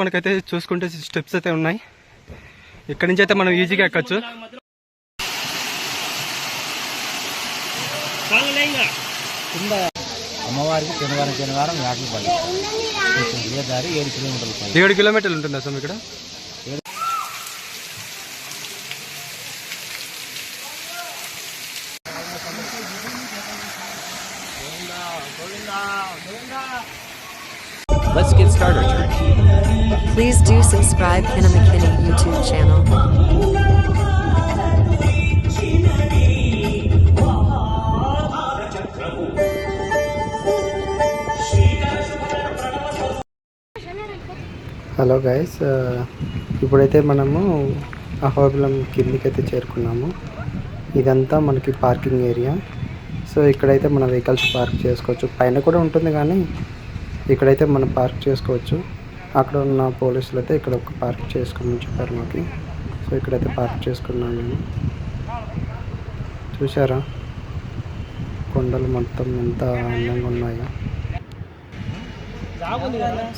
మనకైతే చూసుకుంటే స్టెప్స్ అయితే ఉన్నాయి. ఇక్కడి నుంచి అయితే మనం ఈజీగా ఎక్కచ్చు. అమ్మవారికి శనివారం శనివారం యాటలు పడి ఏ దారి ఏడు కిలోమీటర్లు ఏడు కిలోమీటర్లు ఉంటుందా సార్ ఇక్కడ? Please do subscribe Kenna McKinney YouTube channel. Hello guys uh, ఇప్పుడైతే మనము అహోబిలం కిందికి అయితే చేరుకున్నాము. ఇదంతా మనకి పార్కింగ్ ఏరియా. సో ఇక్కడైతే మన వెహికల్స్ పార్క్ చేసుకోవచ్చు. పైన కూడా ఉంటుంది కానీ ఇక్కడైతే మనం పార్క్ చేసుకోవచ్చు. అక్కడ ఉన్న పోలీసులు అయితే ఇక్కడ ఒక పార్క్ చేసుకోమని చెప్పారు మాకు. సో ఇక్కడైతే పార్క్ చేసుకున్నాను నేను చూసారా కొండలు మొత్తం ఎంత అందంగా ఉన్నాయో.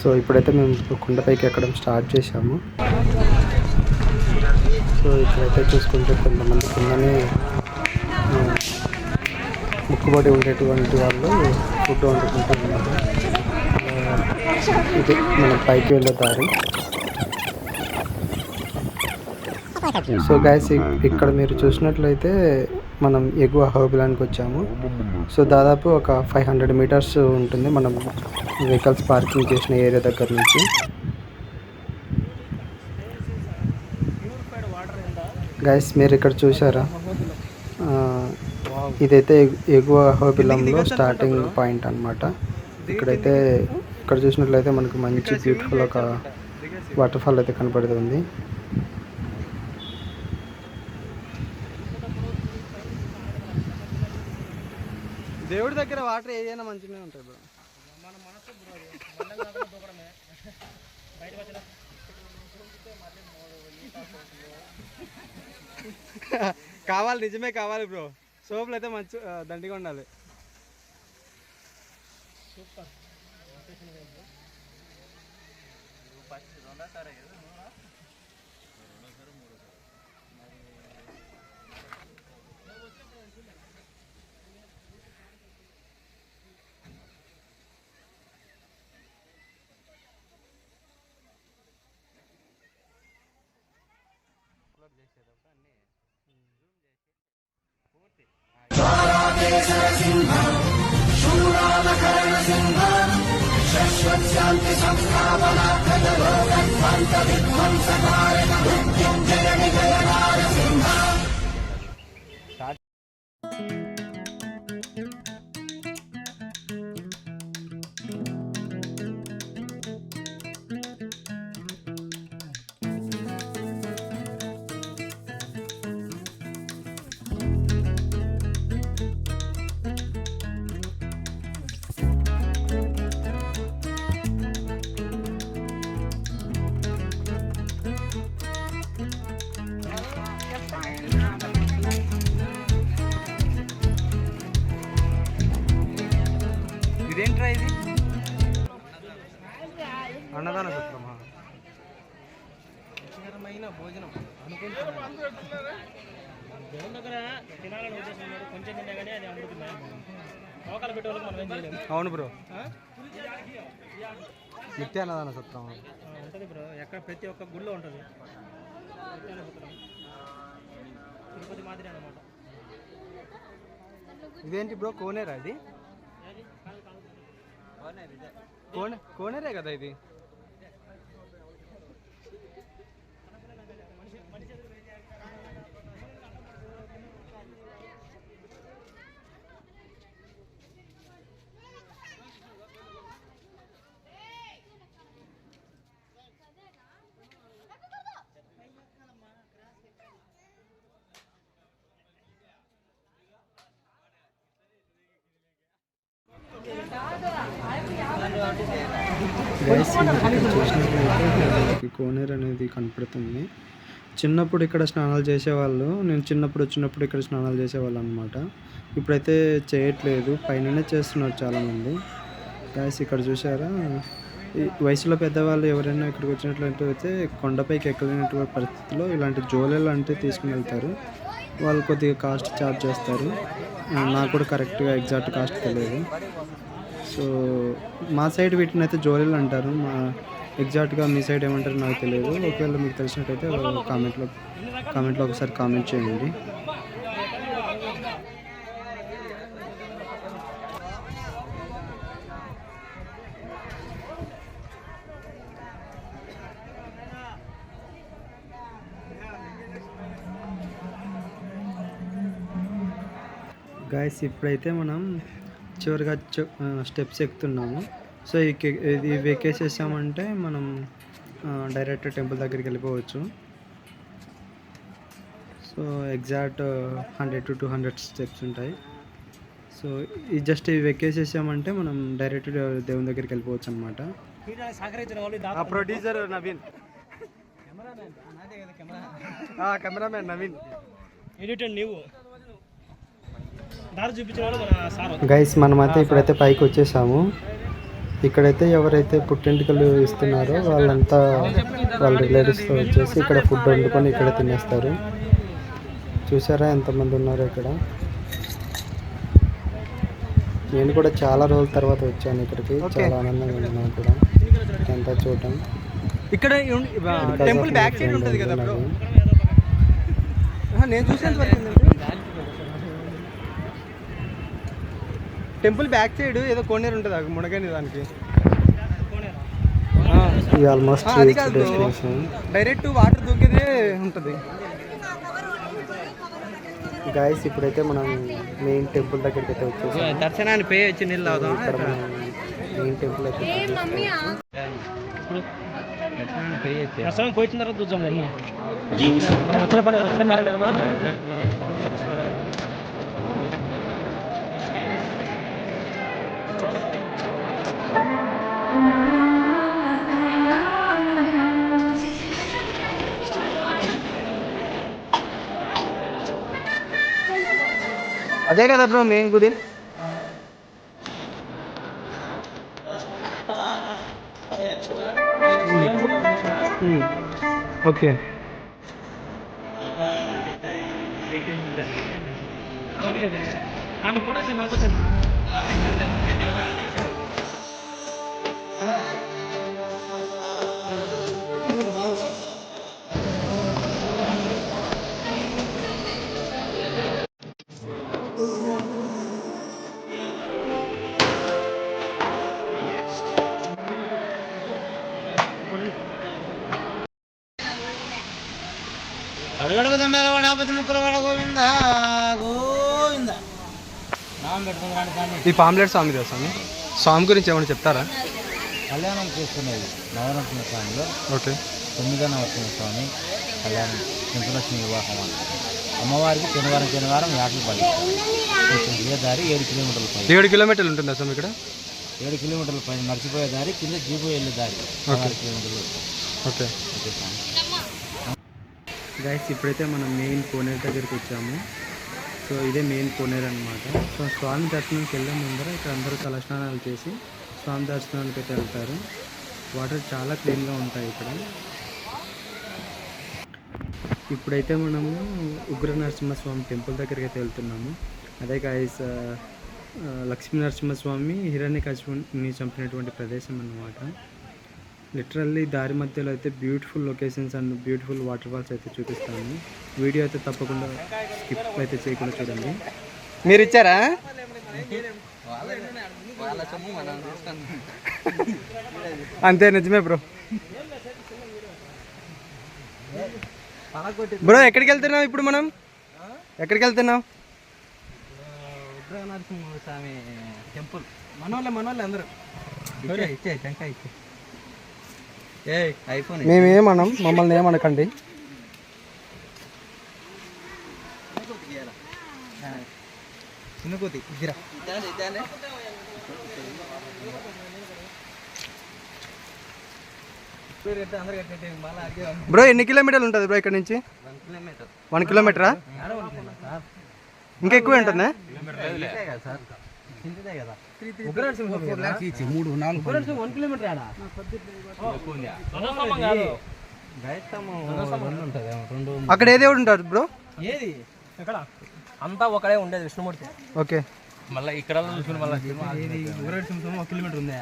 సో ఇప్పుడైతే మేము కొండపైకి ఎక్కడం స్టార్ట్ చేశాము. సో ఇక్కడైతే చూసుకుంటే కొంతమంది కిందనే ముక్కుబడి ఉండేటువంటి వాళ్ళు ఫుడ్ వండుకుంటూ ఇది మనం పైకి వెళ్ళే దారి. సో గైస్ ఇక్కడ మీరు చూసినట్లయితే మనం ఎగువ హోబిలానికి వచ్చాము. సో దాదాపు ఒక ఫైవ్ హండ్రెడ్ మీటర్స్ ఉంటుంది మనం వెహికల్స్ పార్కింగ్ చేసిన ఏరియా దగ్గర నుంచి. గైస్ మీరు ఇక్కడ చూసారా ఇదైతే ఎగువ హోబిలంలో స్టార్టింగ్ పాయింట్ అన్నమాట. ఇక్కడైతే ఇక్కడ చూసినట్లయితే మనకు మంచి బ్యూటిఫుల్ ఒక వాటర్ ఫాల్ అయితే కనపడుతుంది దేవుడి దగ్గర వాటర్ ఏదైనా మంచిగానే ఉంటాయి బ్రో కావాలి నిజమే కావాలి బ్రో సోపులు అయితే మంచి దండిగా ఉండాలి. కట్టారే కదా రెండోసారి మూడోసారి మరి చేసేటప్పుడు అన్నీ జూమ్ చేసి పూర్తి शाश्वत्यान्ति संस्थापना ఇదేంట్రా దేవుని దగ్గర తినాలని ఉద్దేశం లేదు. కొంచెం తిన్నా కానీ అది అమృతమే మోకాలు పెట్టే వాళ్ళకి మనం ఏం చేయలేము. అవును బ్రో. నిత్య అన్నదాన సత్రం. ఉంటుంది బ్రో. ఎక్కడ ప్రతి ఒక్క గుళ్ళో ఉంటుంది. సత్రం. తిరుపతి మాదిరి అన్నమాట. ఇదేంటి బ్రో? కోనేరా ఇది? కోనే కోనేరే కదా ఇది? చూసినట్లయితే కోనేరు అనేది కనపడుతుంది. చిన్నప్పుడు ఇక్కడ స్నానాలు చేసేవాళ్ళు నేను చిన్నప్పుడు వచ్చినప్పుడు ఇక్కడ స్నానాలు చేసేవాళ్ళు అనమాట ఇప్పుడైతే చేయట్లేదు పైననే చేస్తున్నారు చాలామంది. గాయస్ ఇక్కడ చూసారా ఈ వయసులో పెద్దవాళ్ళు ఎవరైనా ఇక్కడికి వచ్చినట్లయితే అయితే కొండపైకి ఎక్కలేనటువంటి పరిస్థితిలో ఇలాంటి జోలెలు అంటే తీసుకుని వెళ్తారు. వాళ్ళు కొద్దిగా కాస్ట్ ఛార్జ్ చేస్తారు. నాకు కూడా కరెక్ట్గా ఎగ్జాక్ట్ కాస్ట్ తెలియదు సో మా సైడ్ వీటిని అయితే జోలీలు అంటారు. మా ఎగ్జాక్ట్గా మీ సైడ్ ఏమంటారు నాకు తెలియదు. ఒకవేళ మీకు తెలిసినట్టయితే కామెంట్లో కామెంట్లో ఒకసారి కామెంట్ చేయండి. గాయస్ ఇప్పుడైతే మనం చివరిగా స్టెప్స్ ఎక్కుతున్నాము. సో ఇది ఇవి ఎక్కేసేసామంటే మనం డైరెక్ట్ టెంపుల్ దగ్గరికి వెళ్ళిపోవచ్చు. So exact hundred to two hundred steps ఉంటాయి. సో ఈ జస్ట్ ఇవి ఎక్కేసేసామంటే మనం డైరెక్ట్ దేవుని దగ్గరికి వెళ్ళిపోవచ్చు అనమాట producer Naveen. Cameraman Naveen. Editor నీవు దారి చూపించిన వాళ్ళు మన సార్ గైస్ మనమైతే ఇప్పుడైతే పైకి వచ్చేసాము ఇక్కడైతే ఎవరైతే పుట్టింటికలు ఇస్తున్నారో వాళ్ళంతా వాళ్ళ రిలేటివ్స్తో వచ్చేసి ఇక్కడ ఫుడ్ వండుకొని ఇక్కడ తినేస్తారు. చూసారా ఎంతమంది ఉన్నారో ఇక్కడ? నేను కూడా చాలా రోజుల తర్వాత వచ్చాను ఇక్కడికి. చాలా ఆనందంగా ఉంది నాకు కూడా. ఇదంతా చూడటం. ఇక్కడ టెంపుల్ బ్యాక్ సైడ్ ఉంటుంది కదా బ్రో నేను చూసేంత వరకు టెంపుల్ బ్యాక్ సైడ్ ఏదో కోనేరు ఉంటుంది అక్కడ మునగని దానికి. అది కాదు. డైరెక్ట్ వాటర్ దూకేదే ఉంటుంది. గాయస్ ఇప్పుడైతే మనం మెయిన్ టెంపుల్ దగ్గరికి అయితే వచ్చేసాం. దర్శనాన్ని పే వచ్చి నీళ్ళు అవుదాం మెయిన్ టెంపుల్ అయితే ప్రస్తుతం పోయిన తర్వాత చూద్దాం అదే కదా బ్రో మెయిన్ గుడి. Hmm. ఓకే గణపతి ముక్కల గోవింద గోవింద ఈ పాంప్లెట్ స్వామి కదా స్వామి? స్వామి గురించి ఏమైనా చెప్తారా? కళ్యాణం చేస్తున్నది నవరత్న స్వామిలో. ఓకే. తొమ్మిదో నవరత్న స్వామి కళ్యాణం సింహలక్ష్మి వివాహం అని అమ్మవారికి శనివారం శనివారం యాటలు పడి కొంచెం ఏ దారి? ఏడు కిలోమీటర్ల పైన. ఏడు కిలోమీటర్లు ఉంటుందా స్వామి ఇక్కడ? ఏడు కిలోమీటర్ల పైన నడిచిపోయే దారి కింద జీపు వెళ్ళే దారి ఆరు కిలోమీటర్లు. ఓకే. వచ్చేసాము గైస్ ఇప్పుడైతే మనం మెయిన్ కోనేరు దగ్గరికి వచ్చాము. సో ఇదే మెయిన్ కోనేరు అనమాట సో స్వామి దర్శనానికి వెళ్ళే ముందర ఇక్కడ అందరూ తలస్నానాలు చేసి స్వామి దర్శనానికి అయితే వెళ్తారు. వాటర్ చాలా క్లీన్గా ఉంటాయి ఇక్కడ. ఇప్పుడైతే మనము ఉగ్ర నరసింహస్వామి టెంపుల్ దగ్గరికి అయితే వెళ్తున్నాము. అదే గాయస్ లక్ష్మీ నరసింహస్వామి హిరణ్యకశిపుని చంపినటువంటి ప్రదేశం అన్నమాట. లిటరల్లీ దారి మధ్యలో అయితే beautiful locations and beautiful waterfalls అయితే చూపిస్తాను. వీడియో అయితే తప్పకుండా స్కిప్ అయితే చేయకుండా చూడండి. మీరు ఇచ్చారా? అంతే నిజమే బ్రో. బ్రో ఎక్కడికి వెళ్తున్నాం ఇప్పుడు మనం? ఎక్కడికి వెళ్తున్నాం ఉగ్రనరసింహ స్వామి టెంపుల్. మనోళ్ళే మనోళ్ళే అందరూ. ఇచ్చే టెంకాయ ఇచ్చే. మేమేమనం మమ్మల్ని ఏమనకండి. బ్రో ఎన్ని కిలోమీటర్లు ఉంటుంది బ్రో ఇక్కడ నుంచి? వన్ కిలోమీటరా? ఇంకా ఎక్కువ ఉంటుందా? కదా. మూడు నాలుగు వన్ కిలోమీటర్ ఆడా అక్కడ ఏ దేవుడు ఉంటారు బ్రో ఏది ఎక్కడ అంతా ఒకడే ఉండేది విష్ణుమూర్తి ఓకే మళ్ళీ ఇక్కడ చూసుకుని మళ్ళీ ఒక కిలోమీటర్ ఉందా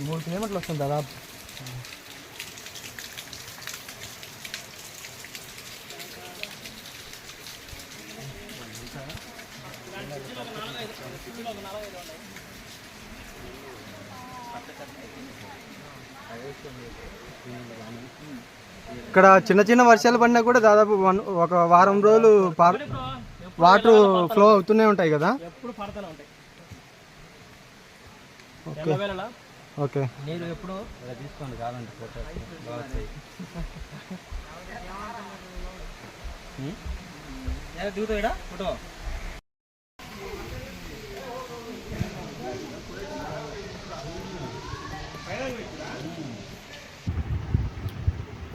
మూడు కిలోమీటర్లు వస్తుంది దాదాపు ఇక్కడ చిన్న చిన్న వర్షాలు పడినా కూడా దాదాపు వన్ ఒక వారం రోజులు వాటర్ ఫ్లో అవుతూనే ఉంటాయి కదా? ఎప్పుడు పడతానే ఉంటాయి. ఓకే. ఓకే. నీరు ఎప్పుడు? ఇలా తీసుకోండి కావాలంటే ఫోటో.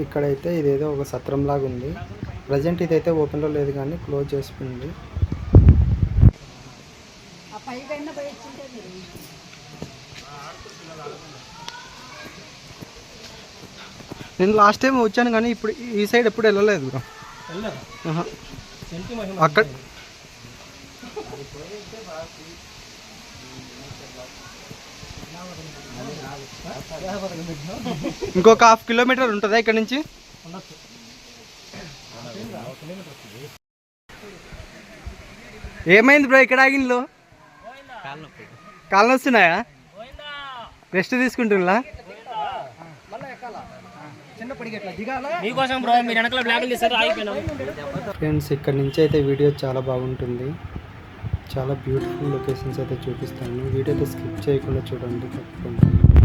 ఇక్కడైతే ఇదేదో ఒక సత్రం లాగా ఉంది. ప్రజెంట్ ఇదైతే ఓపెన్లో లేదు కానీ క్లోజ్ చేసుకుంది. నేను లాస్ట్ టైం వచ్చాను కానీ ఇప్పుడు ఈ సైడ్ ఎప్పుడు వెళ్ళలేదు బ్రో. అక్కడ ఇంకొక హాఫ్ కిలోమీటర్ ఉంటుందా ఇక్కడ నుంచి? ఏమైంది బ్రో ఇక్కడ ఆగిన్లో కాళ్ళు వస్తున్నాయా రెస్ట్ తీసుకుంటున్నా ఫ్రెండ్స్ ఇక్కడ నుంచి అయితే వీడియో చాలా బాగుంటుంది. చాలా బ్యూటిఫుల్ లొకేషన్స్ అయితే చూపిస్తాను. వీడియో అయితే స్కిప్ చేయకుండా చూడండి తప్పకుండా.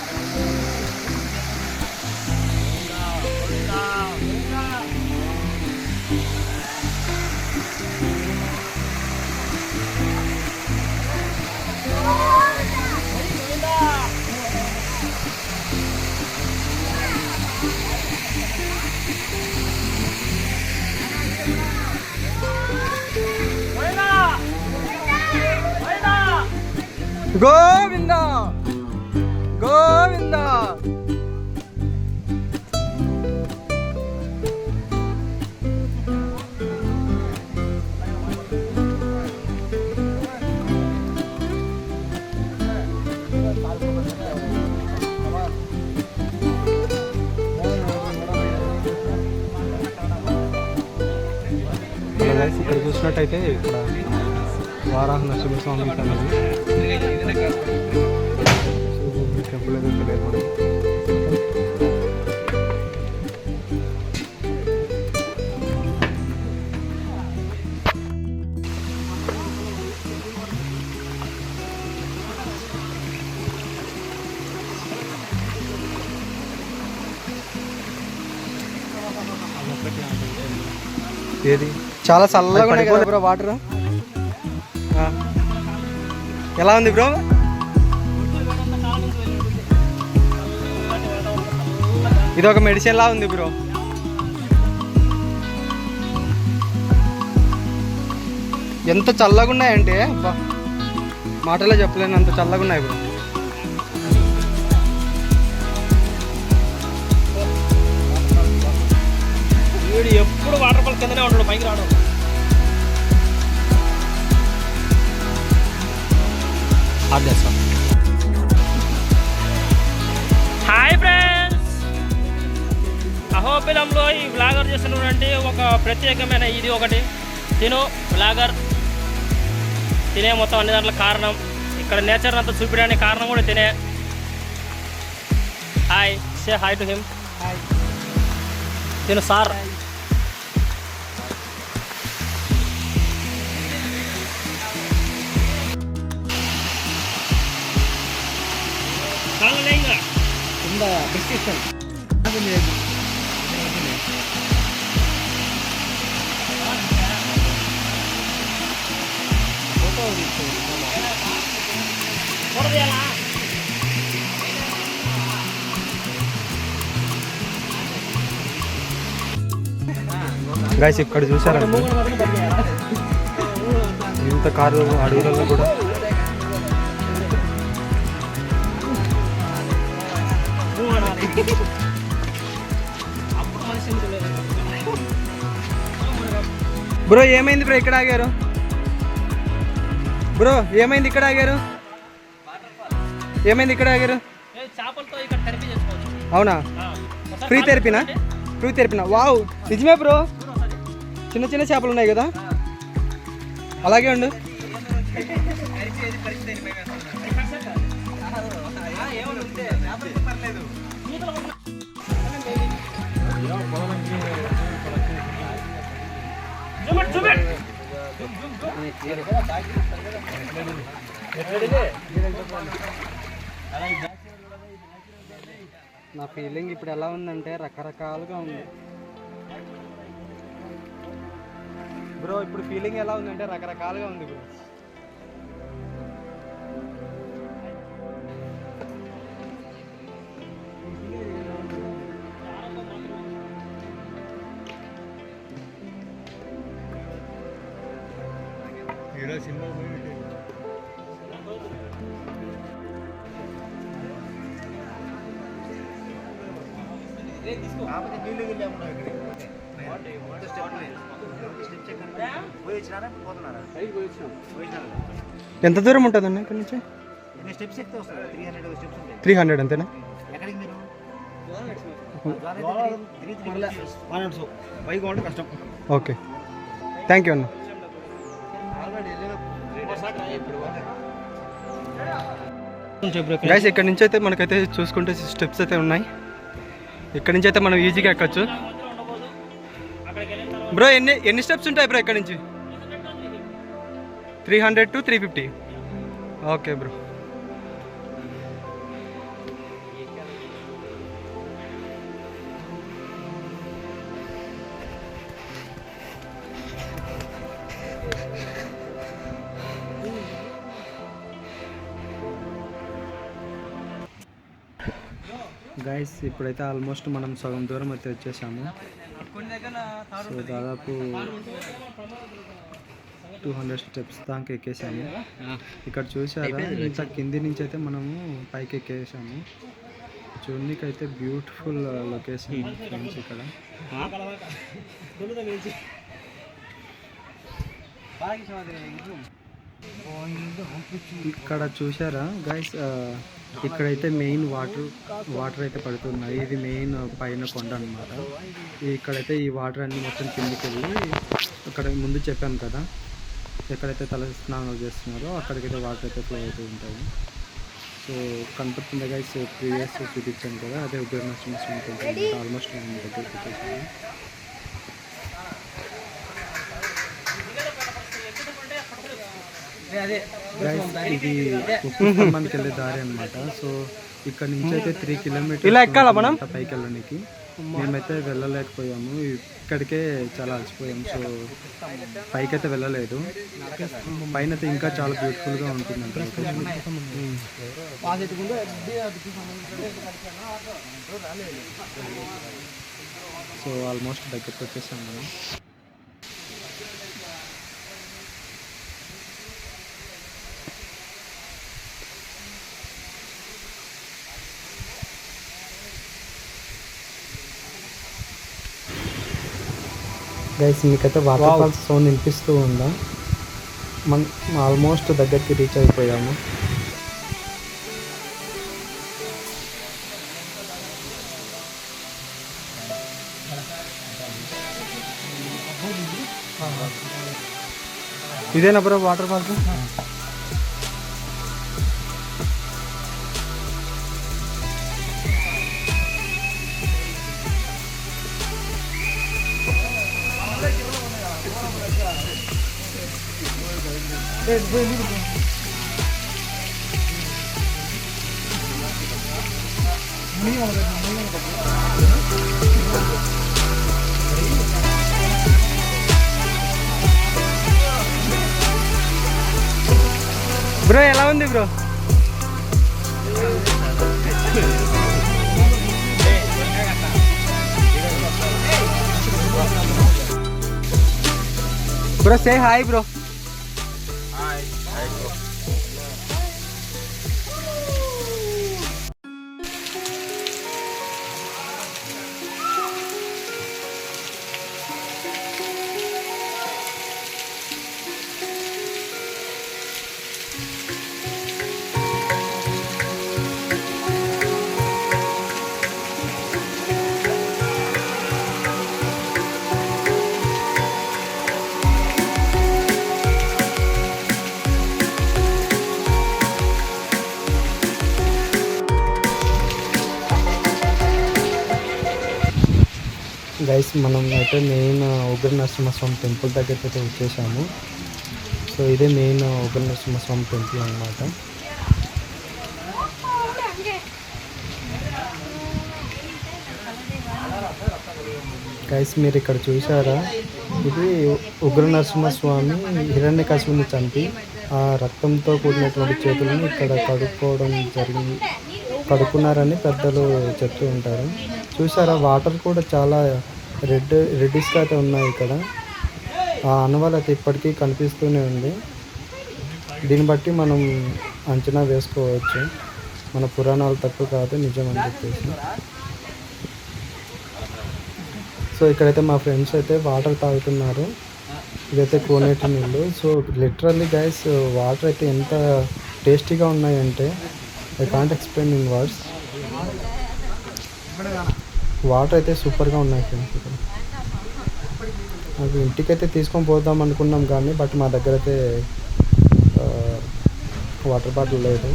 గోవింద గోవింద guys, ఇక్కడ చూసినట్టయితే ఇక్కడ వారాహ నరసింహస్వామి ఉంటుంది టెంపుల్. ఏది? చాలా చల్లగా ఉన్నాయి కదా బ్రో వాటర్ ఎలా ఉంది బ్రో? ఇది ఒక మెడిసిన్ లా ఉంది బ్రో. ఎంత చల్లగా ఉన్నాయంటే అబ్బా మాటలో చెప్పలేను అంత చల్లగా ఉన్నాయి బ్రో. వీడు ఎప్పుడు వాటర్ ఫాల్ కిందనే ఉంటాడు పైకి రావడం హాయ్ ఫ్రెండ్స్ అహోబిలంలో ఈ బ్లాగర్ చేస్తున్నటువంటి ఒక ప్రత్యేకమైన ఇది ఒకటి. తిను బ్లాగర్ తినే మొత్తం అన్ని దాంట్లో కారణం. ఇక్కడ నేచర్ అంతా చూపించడానికి కారణం కూడా తినే. Hi say hi to him తిను సార్. కాళ్ళలే ఇంకా కింద డిస్క్రిప్షన్ కొడదేలా గైస్ ఇక్కడ చూసారండి ఇంత కారు అడవులలో కూడా బ్రో ఏమైంది బ్రో? ఇక్కడ ఆగారు? బ్రో ఏమైంది ఇక్కడ ఆగారు? ఏమైంది ఇక్కడ ఆగారు? అవునా? ఫ్రీ తెరిపినా ఫ్రీ తెరిపినా వావ్ నిజమే బ్రో. చిన్న చిన్న చేపలు ఉన్నాయి కదా? అలాగే ఉండు. నా ఫీలింగ్ ఇప్పుడు ఎలా ఉందంటే రకరకాలుగా ఉంది. బ్రో ఇప్పుడు ఫీలింగ్ ఎలా ఉందంటే రకరకాలుగా ఉంది బ్రో ఎంత దూరం ఉంటుందన్న ఇక్కడ నుంచి? స్టెప్స్ ఎక్కితే వస్తుంది? త్రీ హండ్రెడ్ స్టెప్స్ ఉంటాయి. త్రీ హండ్రెడ్ అంతేనా? ఎక్కడికి మీరు? పైకి ఉంటే కష్టం. ఓకే. థ్యాంక్ యూ అన్న. గైస్ ఇక్కడ నుంచి అయితే మనకైతే చూసుకుంటే స్టెప్స్ అయితే ఉన్నాయి. ఇక్కడ నుంచి అయితే మనం ఈజీగా ఎక్కచ్చు. బ్రో ఎన్ని ఎన్ని స్టెప్స్ ఉంటాయి బ్రో ఇక్కడ నుంచి? Three hundred to three fifty. Okay bro. Guys ఇప్పుడైతే ఆల్మోస్ట్ మనం సగం దూరం అయితే వచ్చేసాము. సో దాదాపు టూ హండ్రెడ్ స్టెప్స్ దాకా ఎక్కేసాము. ఇక్కడ చూసారా ఇంత కింది నుంచి అయితే మనము పైకి ఎక్కేసాము. చూడడానికి అయితే బ్యూటిఫుల్ లొకేషన్ ఫ్రెండ్స్ ఇక్కడ. ఇక్కడ చూసారా గైస్ ఇక్కడైతే మెయిన్ వాటర్ వాటర్ అయితే పడుతున్నాయి. ఇది మెయిన్ పైన కొండ అనమాట ఇక్కడైతే ఈ వాటర్ అన్ని మొత్తం కిందికి వెళ్ళి అక్కడ ముందు చెప్పాను కదా. ఎక్కడైతే తల స్నానాలు చేస్తున్నారో అక్కడికైతే వాటర్ అయితే ఫ్లో అవుతూ ఉంటాయి. సో కనపడుతుంది గైస్ ప్రీవియస్ చూపించాను కదా అదే నరసింహస్వామి ఆల్మోస్ట్ నేను Guys, ఇది ఉప్పస్తంభానికి వెళ్ళే దారి అన్నమాట. సో ఇక్కడ నుంచి అయితే త్రీ కిలోమీటర్ ఇలా ఎక్కాలా మనం? పైకి వెళ్ళడానికి. మేమైతే వెళ్ళలేకపోయాము. ఇక్కడికే చాలా అలసిపోయాము సో పైకి అయితే వెళ్ళలేదు. పైన అయితే ఇంకా చాలా బ్యూటిఫుల్గా ఉంటుంది సో ఆల్మోస్ట్ దగ్గరికి వచ్చేసాము గైస్ మీకైతే వాటర్ ఫాల్స్ సౌండ్ వినిపిస్తూ ఉందా? మన ఆల్మోస్ట్ దగ్గరికి రీచ్ అయిపోయాము. ఇదేనా బ్రో వాటర్ ఫాల్స్ బ్రో ఎలా ఉంది bro bro say hi bro guys మనం అయితే మెయిన్ uh, ఉగ్ర నరసింహస్వామి టెంపుల్ దగ్గరికి అయితే వచ్చేసాము. సో ఇదే మెయిన్ uh, ఉగ్ర నరసింహస్వామి టెంపుల్ అన్నమాట. గైస్ మీరు ఇక్కడ చూసారా ఇది ఉగ్ర నరసింహస్వామి హిరణ్య కశిపుని చంపి ఆ రక్తంతో కూడినటువంటి చేతులను ఇక్కడ కడుక్కోవడం జరిగింది కడుక్కున్నారని పెద్దలు చెప్తూ ఉంటారు. చూసారా వాటర్ కూడా చాలా రెడ్ రెడ్డిష్గా అయితే ఉన్నాయి ఇక్కడ. ఆ అనువాలు అయితే ఇప్పటికీ కనిపిస్తూనే ఉంది. దీన్ని బట్టి మనం అంచనా వేసుకోవచ్చు. మన పురాణాలు తక్కువ కాదు నిజం అని చెప్పేసి. సో ఇక్కడైతే మా ఫ్రెండ్స్ అయితే వాటర్ తాగుతున్నారు. ఇదైతే కోనేటి నీళ్ళు. సో లిటరల్లీ గైస్ వాటర్ అయితే ఎంత టేస్టీగా ఉన్నాయంటే I can't explain in words. Water అయితే సూపర్గా ఉన్నాయి ఫ్రెండ్స్ ఇక్కడ. అది ఇంటికైతే తీసుకొని పోదాం అనుకున్నాం కానీ బట్ మా దగ్గర అయితే వాటర్ బాటిల్ లేదు.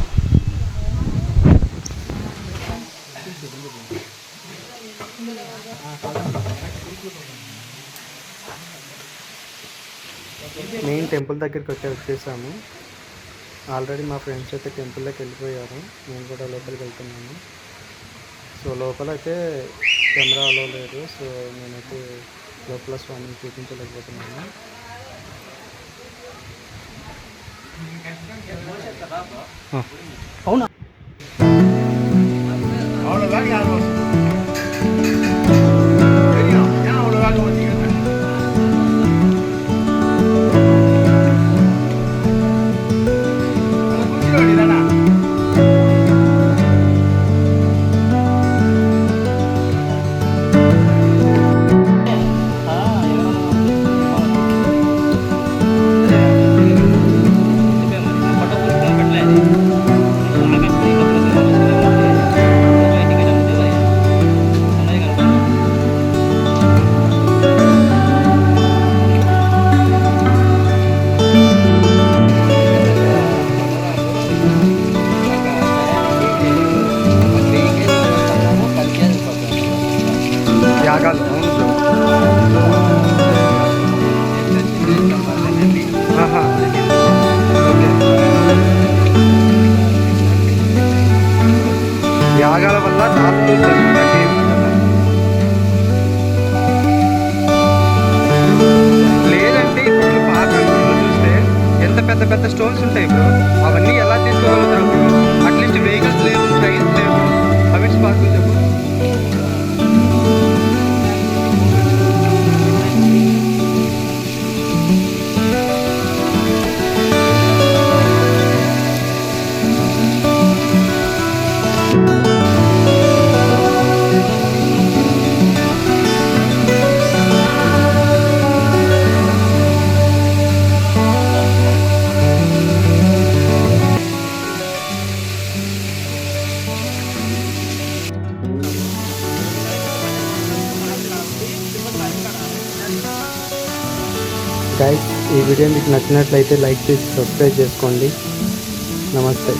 మెయిన్ టెంపుల్ దగ్గరికి అయితే వచ్చేసాము. ఆల్రెడీ మా ఫ్రెండ్స్ అయితే టెంపుల్లోకి వెళ్ళిపోయారు. నేను కూడా లోపలికి వెళ్తున్నాను సో లోపల అయితే కెమెరాలో లేదు సో నేనైతే లోపల స్వామిని చూపించలేకపోతున్నాను. అవునా? వీడియో మీకు నచ్చినట్లయితే లైక్ చేసి సబ్స్క్రైబ్ చేసుకోండి. నమస్తే.